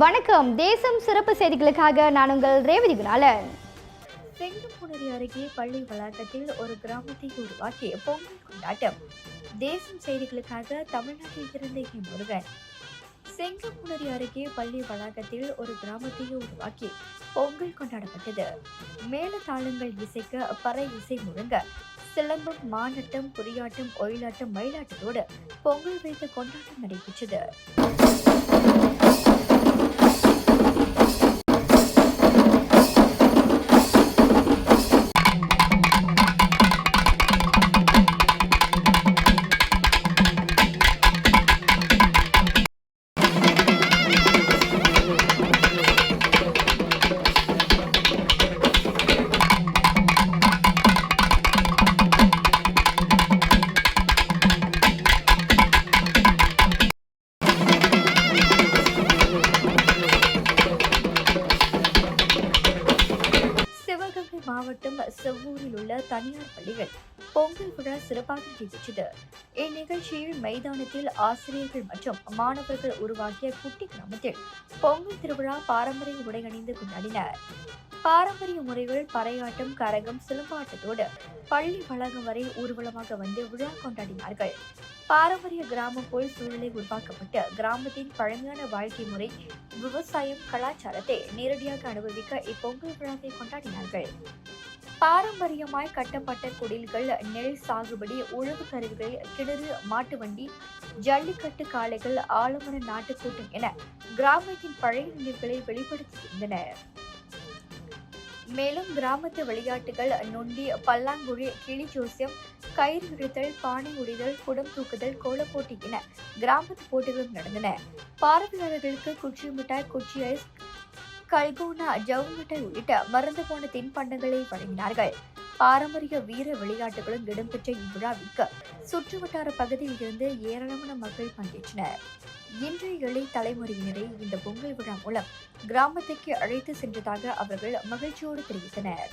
வணக்கம். தேசம் சிறப்பு செய்திகளுக்காக நான் உங்கள் ரேவதி குணாலன். செங்கம்புணரி அருகே பள்ளி வளாகத்தில் ஒரு கிராமத்தை உருவாக்கி பொங்கல் கொண்டாட்டம். தேசம் செய்திகளுக்காக தமிழ்நாட்டில் இருந்து என் முருகன். செங்கம்புணரி அருகே பள்ளி வளாகத்தில் ஒரு கிராமத்தை உருவாக்கி பொங்கல் கொண்டாடப்பட்டது. மேல தாளங்கள் இசைக்க பறை இசை முழங்க சிலம்பம் மானட்டம் குறியாட்டம் ஒயிலாட்டம் மயிலாட்டத்தோடு பொங்கல் வைத்து கொண்டாட்டம் நடைபெற்றது. மாவட்டம் செவ்வூரில் உள்ள தனியார் பள்ளிகள். பொங்கல் விழா சிறப்பாக நடைபெற்றது இந்நிகழ்ச்சியில் மைதானத்தில் ஆசிரியர்கள் மற்றும் மாணவர்கள் உருவாக்கிய குட்டி கிராமத்தில் பொங்கல் திருவிழா பாரம்பரிய உடை அணிந்து கொண்டாடினர். பாரம்பரிய முறைகள் பறையாட்டம் கரகம் சிலம்பாட்டத்தோடு பள்ளி வளாகம் வரை ஊர்வலமாக வந்து விழா கொண்டாடினார்கள். பாரம்பரிய கிராமம் போல் சூழலை உருவாக்கப்பட்டு கிராமத்தின் பழமையான வாழ்க்கை முறை விவசாயம் கலாச்சாரத்தை நேரடியாக அனுபவிக்க இப்பொங்கல் விழாவை கொண்டாடினார்கள். பாரம்பரியமாய் கட்டப்பட்ட குடில்கள் நெல் சாகுபடி உழவு கருவிகள் கிணறு மாட்டு வண்டி ஜல்லிக்கட்டு காளைகள் ஆலமர நாட்டுக்கூட்டம் என கிராமத்தின் பழைய நினைவுகளை வெளிப்படுத்தியிருந்தன மேலும் கிராமத்து விளையாட்டுகள் நொண்டி பல்லாங்குழி கிளி ஜோசியம் கயிறு இழுத்தல் பானை உடைதல் குடம் தூக்குதல் கோலப்போட்டி என கிராமத்து போட்டிகளும் நடந்தன. பார்வையாளர்களுக்கு குச்சி மிட்டாய் குச்சி ஐஸ் கல்கோனா ஜவுமிட்டை உள்ளிட்ட மறந்து போன தின்பண்டங்களை வழங்கினார்கள். பாரம்பரிய வீர விளையாட்டுகளும் இடம்பெற்ற இவ்விழாவிற்கு சுற்றுவட்டார பகுதியில் இருந்து ஏராளமான மக்கள் பங்கேற்றனர். இன்றைய இளைய தலைமுறையினரை இந்த பொங்கல் விழா மூலம் கிராமத்துக்கு அழைத்து சென்றதாக அவர்கள் மகிழ்ச்சியோடு தெரிவித்தனர்.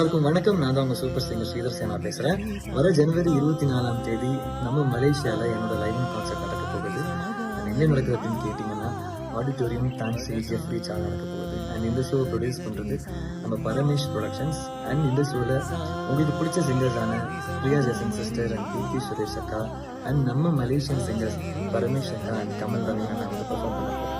எல்லாருக்கும் வணக்கம். நான் தான் உங்க சூப்பர் சிங்கர் ஸ்ரீதர் சேனா பேசுறேன். வர ஜனவரி இருபத்தி நாலாம் தேதி நம்ம மலேசியால என்னோட லைவிங் கான்சர்ட் நடக்க போகுது. அது என்ன நடக்குதுன்னு கேட்டீங்கன்னா ஆடிட்டோரியம் டான்ஸ் ஜெஃப்ரி சால் நடக்க போகுது. அண்ட் இந்த ஷோ ப்ரொடியூஸ் பண்றது நம்ம பரமேஷ் ப்ரொடக்ஷன்ஸ் அண்ட் இந்த ஷோல உங்களுக்கு பிடிச்ச சிங்கர்ஸான Priya Jerson sister and Keerthi Suresh அக்கா அண்ட் நம்ம மலேசியன் சிங்கர்ஸ் பரமேஷ் அக்கா அண்ட் கமல் ரவி அண்ணா வந்து பெர்ஃபார்ம் பண்ண போறாங்க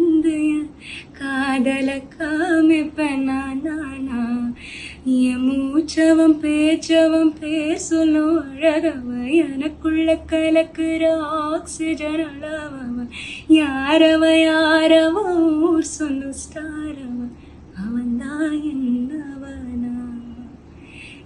பேச்சவம் பேச்சவம் பேசணும் அழகவன் எனக்குள்ள கலக்குற ஆக்சிஜன் அளவன் யாரவ யாரவன் ஊர் சொல்லும் ஸ்டாரவன் அவன்தான் என்னவனா?